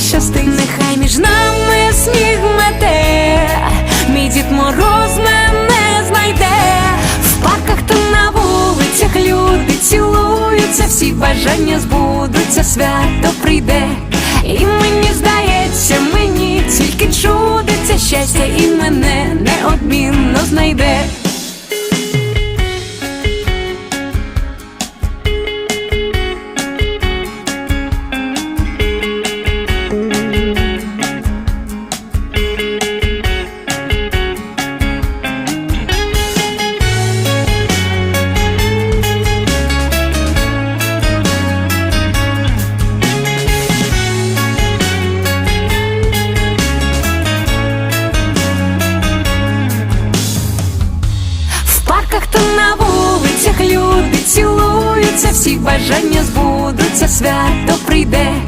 щастить, нехай між нами сніг мете, мій дід мороз мене знайде, в парках та на вулицях люди цілуються, всі бажання збудуться, свято прийде. І мені здається, мені тільки чудиться щастя, і мене неодмінно знайде. Бажання збудуться, свято прийде.